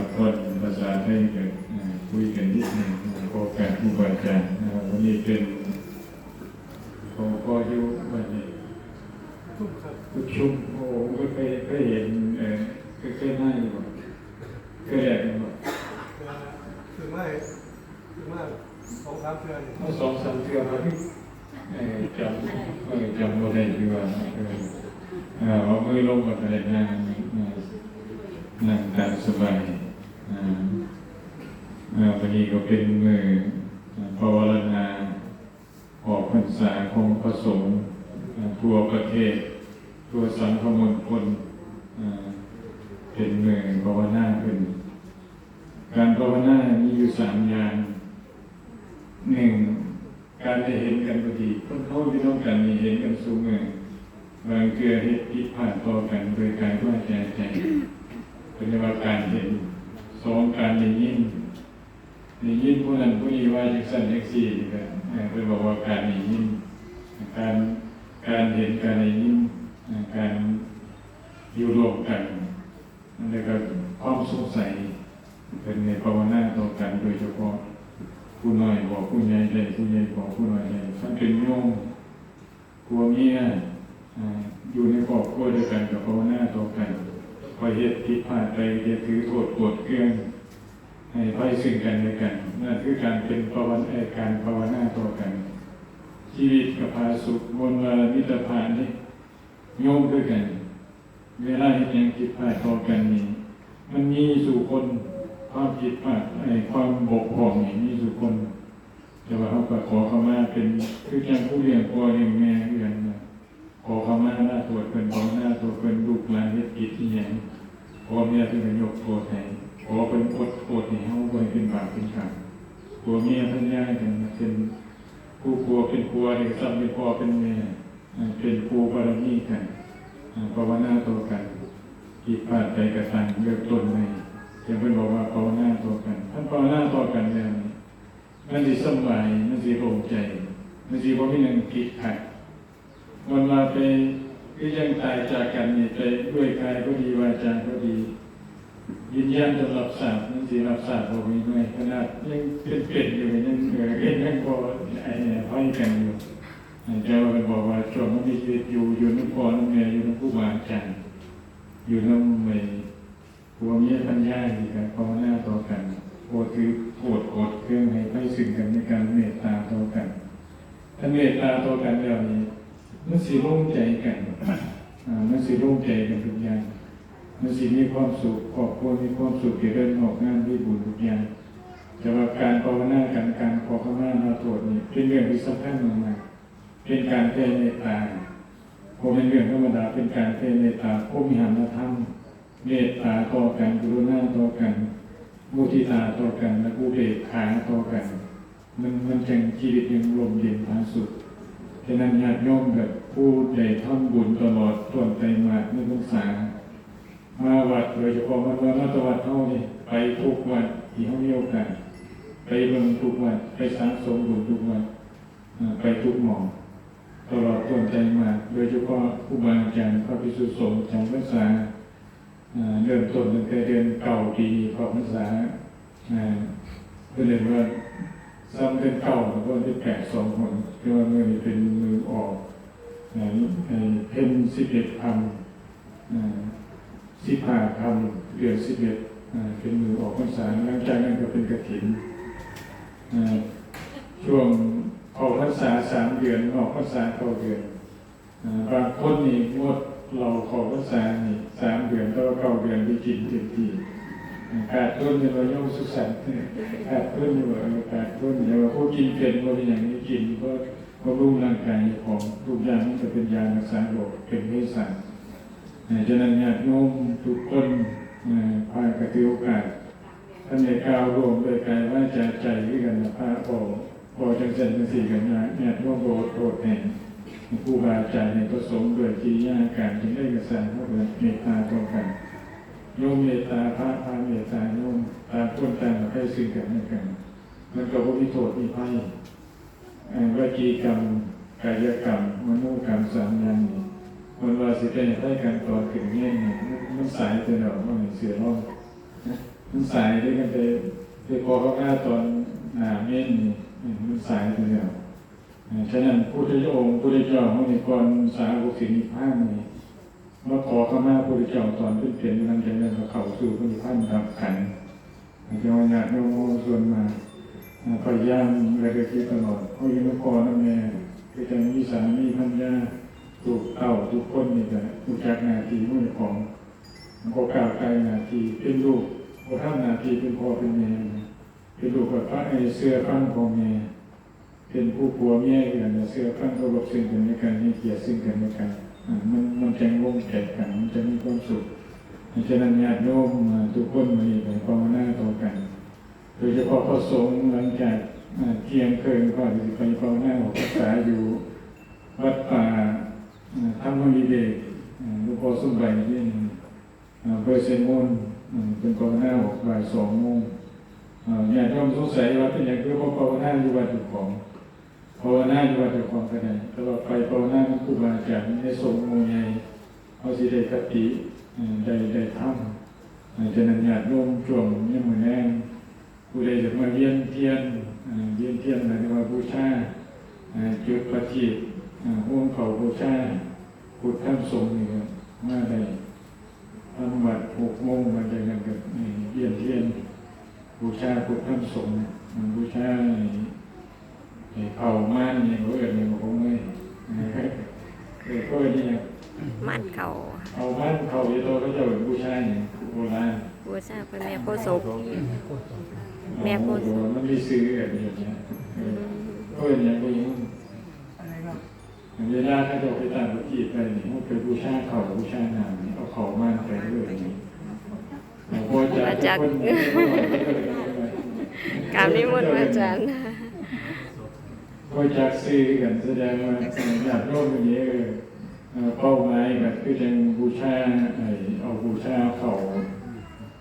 ละคนภาษาไทยกันคุยกันนิดหนึ่งโอกาสผู้บาอาจารนะครับวันนี้เป็นของพ่อยุวันนี้ทุกชุมโอ้ก็เคยเคยเห็นเออเคยเคยหน้าอยู่บ่เคยแดกอยู่บ่คือไม่คือไม่สองสามเดือนเอาสองสามเทื่อมาที่เออจำเออจำบ่ได้ดีกว่าเออเออเอามือลงกับอะไรนั่งนั่งนั่งตามสบาย วันนี้ก็เป็นมือภาวนาออกพรรษาของพระสงฆ์ทั่วประเทศ ทั่วสังคมณฑลอ่าเป็นมือภาวนาขึ้น การภาวนามีอยู่สามอย่างหนึ่งการได้เห็นกันพอดีคนเขาที่ต้องกันมีเห็นกันสูงมือบางเกลือเหตุผิดพลาดต่อกันโดยการว่าใจใจเป็นเรียกว่าการเห็นสองการได้ยิน ได้ยินผู้นั้นผู้นี้ว่าจังสันจังสี่นี่ก็เอ่อเป็นบอกว่าการได้ยินการการเห็นการได้ยินเอ่อการอยู่รวมกันนั่นเลยก็ความสงสัยเป็นในภาวนาต่อกันโดยเฉพาะผู้น้อยบอกผู้ใหญ่ใหญ่ผู้ใหญ่บอกผู้น้อยใหญ่ท่าเป็นโยมกลัวเมียอ่าอยู่ในครอบครัวเดียวกันกับภาวนาต่อกันพอเหตุผิดพลาดไปจะถือโทษโกรธเกลื่อน ให้ไว้ซึ่งกันและกันนั่นคือการเป็นภาวนาการภาวนาต่อกัน ชีวิตกับพาสุขบนวารมิตรภานี่โยมด้วยกัน เวลาเห็นยังคิดพลาดต่อกันนี่มันมีสู่คนความผิดพลาดไอ้ความบกพร่องนี่มีสู่คน แต่ว่าเขาก็ขอเข้ามาเป็นคืออย่างผู้เลี้ยงพ่อเลี้ยงแม่เรียนนขอเข้ามาหน้าตรวจเป็นของหน้าตรวจเป็นลูกหลานเฮ็ดผิดที่ยังพ่อแม่ที่เป็นยกโทษให้ ขอเป็นอดโทษให้เฮาไว้เป็นบาปเป็นกรรมผัวเมียเพิ่นย้ายกันเป็นผู้ผัวเป็นผัวเด็กซ้ำเป็นพ่อเป็นแม่เป็นครูบารมีกันภาวนาต่อกันผิดพลาดไปกระตังเริ่มต้นใหม่ยังเพิ่นบอกว่าภาวนาต่อกันท่านภาวนาต่อกันแล้วนี่นสิสบายมันสิโล่งใจมันสิบ่มีหยังผิดขัดวันมาไปคือยังตายจากกันนี่ไปด้วยกายก็ดีวาจาก็ดี ยืนยันจะรับทราบนั่นสิรับทราบผมมีด้วยขนาดยังเป็นเป็ดอยู่ยังเออเอ็นยังพอไอ้เนี่ยห้อยกันอยู่เจ้าก็บอกว่าช่วงมันมีชีวิตอยู่อยู่น้ำพอน้ำเมียอยู่น้ำผู้บาอาจารย์อยู่น้ำไม่หัวเมียพันยาดีกันภาวนาต่อกันโอถือโกรธโกรธเครื่องให้ไปสึ่งกันในการเมตตาต่อกันถ้าเมตตาต่อกันแล้วนี้มันสิร่วมใจกันอ่ามันสิร่วมใจกันทุกอย่าง มันสิมีความสุขครอบครัวมีความสุขเกี่ยวกับออกงานที่บุญทุกอย่างแต่ว่าการภาวนากันการขอขมาลาโทษนี่เป็นเรื่องที่สำคัญมากๆเป็นการแผ่เมตตาผมเป็นเรื่องธรรมดาเป็นการแผ่เมตตาผู้มีหานธรรมเมตตาต่อกันกรุณาต่อกันมุทิตาต่อกันและอุเบกขาต่อกันมันมันจังชีวิตยังลมเย็นผาสุดฉะนั้นญาติโยมแบบผู้ใดทำบุญตลอดต้นไตรมาสในพรรษา มาวัดโดยเฉพาะมันว่ามาตวัดเท่านี่ไปทุกวันที่เขามีโอกาสไปเบิ่งทุกวันไปสร้างสมบุญทุกวันไปทุกหมองตลอดต้นใจมา โดยเฉพาะผู้บาอาจารย์พระพิสุสงฆ์จำพรรษาเริ่มต้นตั้งแต่เดือนเก่าปีพระพรรษาอ่าก็เลยว่าซ้ำเดือนเก่าแล้วก็ได้แปดสองคนคือว่ามือนี้เป็นมือออกเพ่นสิบเอ็ดคำอ่า สิบห้าคำเดือนสิบเอ็ดเป็นมือออกพรรษาหลังจากนั้นก็เป็นกระถินอ่าช่วงออกพรรษาสามเดือนออกพรรษาเก้าเดือนบางคนนี่งดเราขอพรรษานี่สามเดือนก็เก้าเดือนไปกินเต็มที่อ่าขาดต้นเนี่ยเราย่อมสุขสันต์ขาดต้นเนี่ยว่าเออขาดต้นเนี่ยว่าผู้กินเป็นว่าเป็นอย่างนี้กินก็บำรุงร่างกายของทุกอย่างมันจะเป็นยารักษาโรคเป็นเวสตร์ ฉะนั้นญาติโยมทุกคนพากระตือโอกาสท่านในกล่าวรวมโดยกายว่าจะใจด้วยกันนะพระออพอจังเซนจังสี่กันนะญาติโยมโปรดโปรดแห่งผู้บาอาจารย์ในประสงค์โดยกิริยาการจึงได้กระสานเข้าเกิดเมตตาตรงกันโยมเมตตาพระพระเมตตาโยมตามคนต่างให้สื่อกันและกัน มันก็บ่มีโทษมีภัยวิจีกรรมกายกรรมมโนกรรมสามอย่างนี้ มันว่าสิเป็นให้กันก่อนถึงเนี่ยเนี่ยมันสายไปหน่อยมันเสียร้อบมันสายด้วยกันไปไปขอเขาหน้าตอนหนาเม่นนี่มันสายไปแล้วอ่าฉะนั้นผู้ที่องค์ผู้ที่เจ้าของในก่อนสาวกสินิพพานนี่มาขอข้ามาผู้ที่เจ้าตอนเป็นเป็นนั้นจะเรื่องเขาสู่พระนิพพานรับขันเจ้าญาติโยมส่วนมาพยายามอะไรก็คิดตลอดเพราะยังไม่พอนะแม่คือจะมีสามีพันยา ถูกเต่าทุกคนนี่แหละรู้จักนาทีมือของมันก็กล่าวกายนาทีเป็นลูกพอท่านนาทีเป็นพ่อเป็นแม่เป็นลูกกับพระไอเสื้อฟังของแม่เป็นผู้ผัวเมียกันเสื้อฟังเคารพซึ่งกันและกันให้เกียรติซึ่งกันและกันมันมันจะร่วมแก่กันมันจะมีความสุขฉะนั้นญาติโยมทุกคนมีแต่ภาวนาต่อกัน โดยเฉพาะพระสงฆ์หลังจากเที่ยงคืนก็จะไปภาวนาออกพรรษาอยู่ วัดป่า อ่าธรรมวิเดชอ่าหลวงพ่อสมบัยที่นี่อ่าเบอเซมอนเป็นกองหน้าออกบ่ายสองโมงอ่าญาติโยมสงสัยว่าเป็นอย่างคือว่าภาวนาอยู่วัดอยู่ของภาวนาอยู่วัดอยู่ของกันไหนตลอดไปภาวนาครูบาอาจารย์ให้ทรงโมใหญ่เอาสิได้คติได้ได้ทำอ่าฉะนั้นญาติโยมช่วงนี้มือแน่ผู้ใดจะมาเวียนเทียนเวียนเทียนหมายถึงว่าบูชาอ่าจุดประทีป อ่าห่วงเขาบูชาพุทธธรรมสงฆ์นี่ครับมาได้ทำวัดหกโมงมันจะกันกับเยี่ยนเทียนบูชาพุทธธรรมสงฆ์มันบูชาไอ้เผาม่านเนี่ยเขาเอิญเนี่ยผมเลยเออก็เนี่ยมันเขาเอาม่านเขาเยโตเขาจะเป็นบูชาเนี่ยโบราณบูชาพระแม่โพธิ์ศพแม่โพธิ์ศพมันมีซื้อแบบนี้เนี่ยเออก็เป็นอย่างนี้อะไรครับ เวลาถ้าเราไปต่างประเทศไปนี่เขาไปบูชาเขาบูชาหนามนี่เอาเขาม่านไปเรื่อยนี่หลวงพ่อจากทุกคนกราบนิมนต์พระอาจารย์ก็จากซื้อกันแสดงว่าอยากร่วมกันเยอะเอ่อเป้าหมายแบบคือจังบูชาไอ้เอาบูชาเขา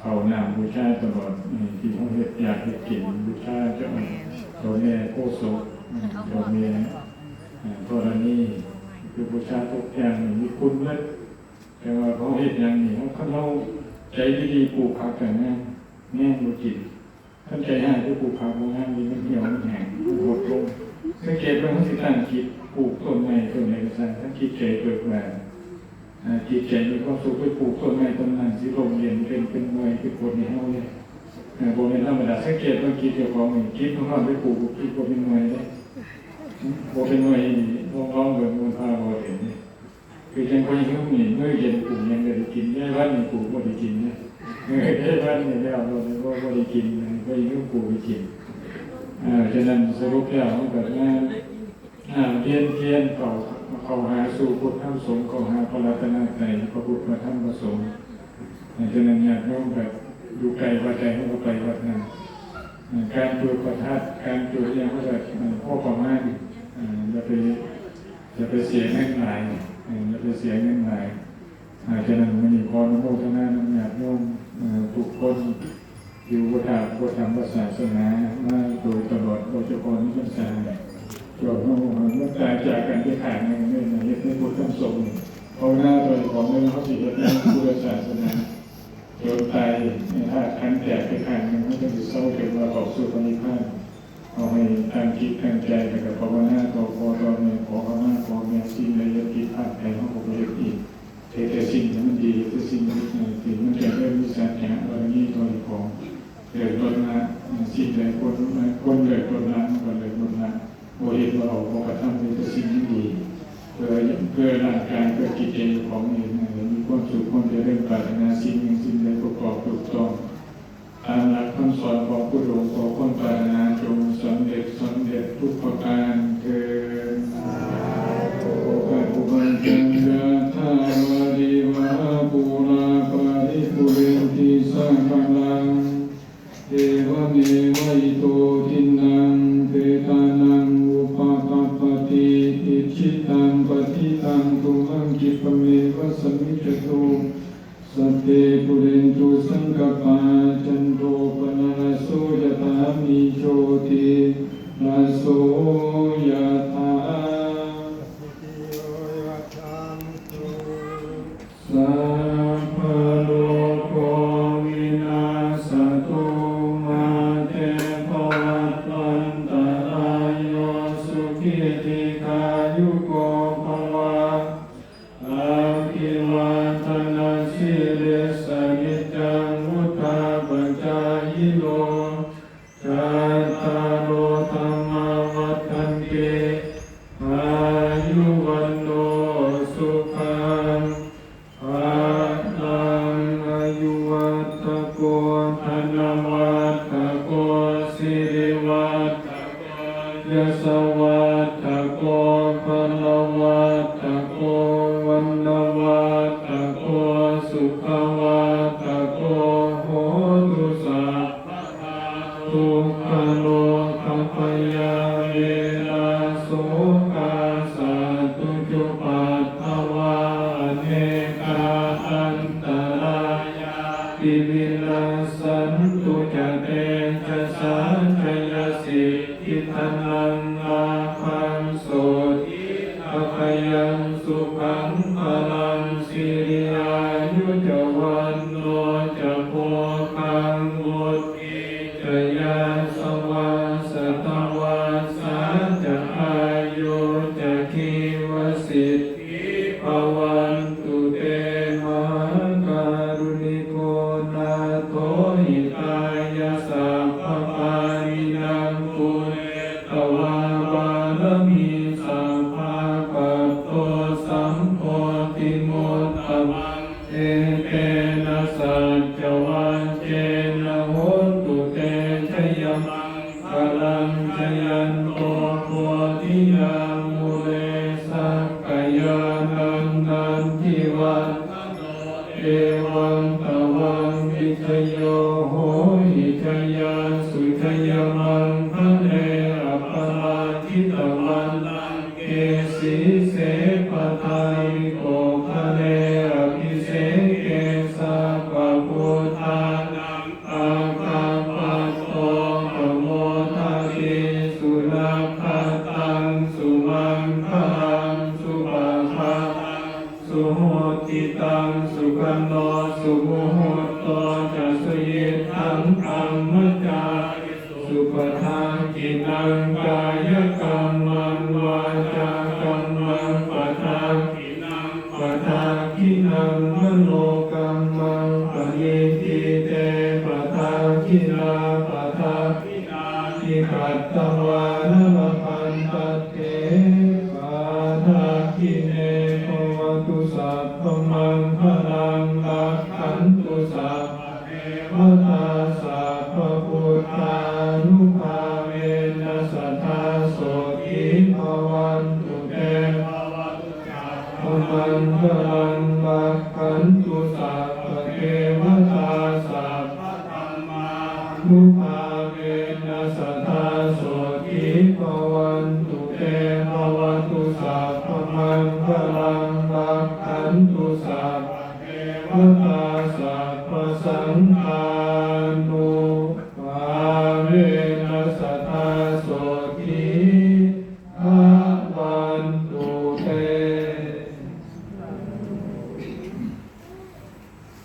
เขานามบูชาตลอดไอ้ที่เขาเฮ็ดอยากเฮ็ดกินบูชาเจ้าเจ้าแม่โพธิ์ศพเจ้าแม่ เอ่อธรณีคือบูชาทุกอย่างนี่มีคุณเลิศแต่ว่าเขาเฮ็ดอย่างนี้เขาเขาเราใจดีๆปลูกผักกันนะแง่บ่กินท่านใจใหายที่ปลูกผักบางงานมีมันเหี่ยวมันแห้งมันหดลงสังเกตว่าเขาสิตั้งคิดปลูกต้นไม้ต้นไหนก็สร้างถ้าคิดใจเบิกบานจิตใจมีความสุขไปปลูกต้นไม้ต้นนั้นสิลมเย็นเป็นเป็นมวยเป็นคนในเฮาเลยอ่าบ่เป็นธรรมดาสังเกตว่าคิดเจ้าของนี่คิดของเราไปปลูกคิดบ่เป็นมวยเล ยบ่เป็นมวยลองลองเบิ่งมันพาบเห็นนี่คือจังคนหิวนี่มื้อเย็นปลูกยังก็ได้กินยายวันนี่ปลูกบ่ได้กินเนี่ยได้วันนี้แล้วเราก็ได้กินก็ยังกูไปกินอ่าฉะนั้นสรุปแล้วมันแบบงานอ่าเทียนเทียนเขาเขาหาสู่พุทธธรรมสงฆ์เขาหาพระรัตนตรัยพระพุทธพระธรรมพระสงฆ์ฉะนั้นญาติโยมแบบอยู่ไกลวัดใดให้เราไปวัดนั้นอ่าการจุดประทัดการจุดอยังก็แบบพ่อประมาณ อ่าอย่าไปอย่าไปเสียเงินหลายอ่าอย่าไปเสียเงินหลายอาจจะนั้นมันมีพรโมทนาน้ำหนักโยมทุกคนอยู่วัฏพุทธธรรมศาสนามาโดยตลอดโดยเฉพาะนิพพานจบโน้เมื่อตายจากกันที่ขาดในเมื่อในเรื่องพุทธธรรมสงฆ์เพราหน้าโดยของเรื่องเขาสิทธิ์พุทธศาสนาโดยตายถ้าขันแตกไปขาดหนึ่งเขาจะเศร้าถึงว่าออกสู่ปณิพพาน อให้ตั้งคิดตั้งใจไปกับภาวนาขอพรตอนนี้ขอขมาขอแม่สิ่งใดที่ผิดพลาดไปเขาขอไปอีกแต่แต่สิ่งที่มันดีคือสิ่งที่ที่งมันจะเริ่มมีสัญญาบารมีตัวของเกิดต้นละสิ่งใดคนคนเกิดต้นละก็เลยต้นละโอเหตุเอาพอกระทำเป็นสิ่งที่ดีเพื่อเพื่อร่างกายเพื่อจิตใจของเองมีความสุขความเจริญปรารถนาสิ่งหนึ่งสิ่งใดประกอบถูกต้อง Sure. สุขังพลังสิริอายุจวันโนจะโพคังวุติจยาสวาสตวาสาจะอายุจะคีวสิทธิภวันตุเตมหาการุณิโกนาโตหิตายาสัพพานินังปุเตวาบารมี Oh, he can yeah. ตังสุขันโนสุโมโหโตจัสยิทังอัมมจาสุปทากินังกายกรรมังวาจากรรมังปะทากินังปะทากินังมโนกรรมังปะยิติเตปะทากินาปะทากินาทิขัตตวานรพันตเตปะทากิน